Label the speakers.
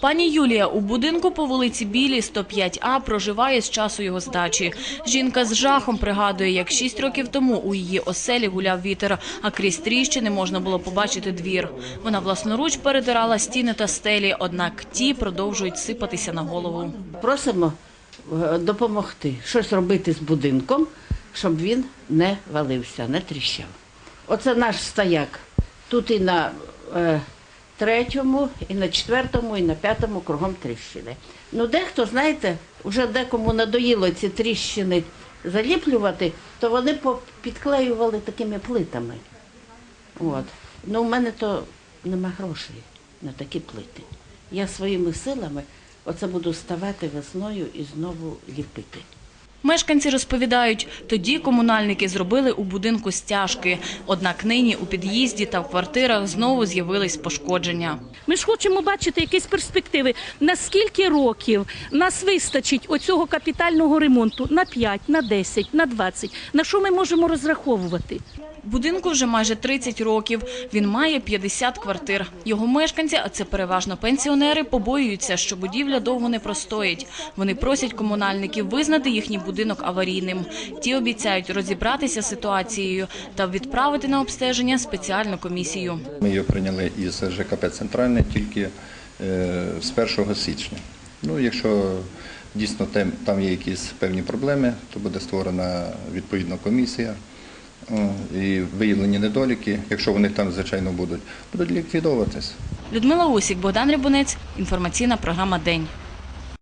Speaker 1: Пані Юлія у будинку по вулиці Білій, 105А, проживає з часу його здачі. Жінка з жахом пригадує, як шість років тому у її оселі гуляв вітер, а крізь тріщини можна було побачити двір. Вона власноруч перетирала стіни та стелі, однак ті продовжують сипатися на голову.
Speaker 2: Просимо е, допомогти щось робити з будинком, щоб він не валився, не тріщав. Оце наш стояк. Тут і на е, третьому, і на четвертому, і на п'ятому кругом тріщини. Ну, дехто, знаєте, вже декому надоїло ці тріщини заліплювати, то вони підклеювали такими плитами. От. Ну, у мене то нема грошей на такі плити. Я своїми силами оце буду ставати весною і знову ліпити.
Speaker 1: Мешканці розповідають, тоді комунальники зробили у будинку стяжки. Однак нині у під'їзді та в квартирах знову з'явились пошкодження.
Speaker 3: Ми ж хочемо бачити якісь перспективи. На скільки років нас вистачить оцього капітального ремонту? На 5, на 10, на 20? На що ми можемо розраховувати?
Speaker 1: Будинку вже майже 30 років. Він має 50 квартир. Його мешканці, а це переважно пенсіонери, побоюються, що будівля довго не простоїть. Вони просять комунальників визнати їхній будинок аварійним. Ті обіцяють розібратися з ситуацією та відправити на обстеження спеціальну комісію.
Speaker 4: Ми її прийняли із ЖКП Центральне тільки е, з 1 січня. Ну, якщо дійсно там є якісь певні проблеми, то буде створена відповідна комісія. І виявлені недоліки, якщо вони там, звичайно, будуть, будуть ліквідовуватись.
Speaker 1: Людмила Усік, Богдан Рябунець. Інформаційна програма День.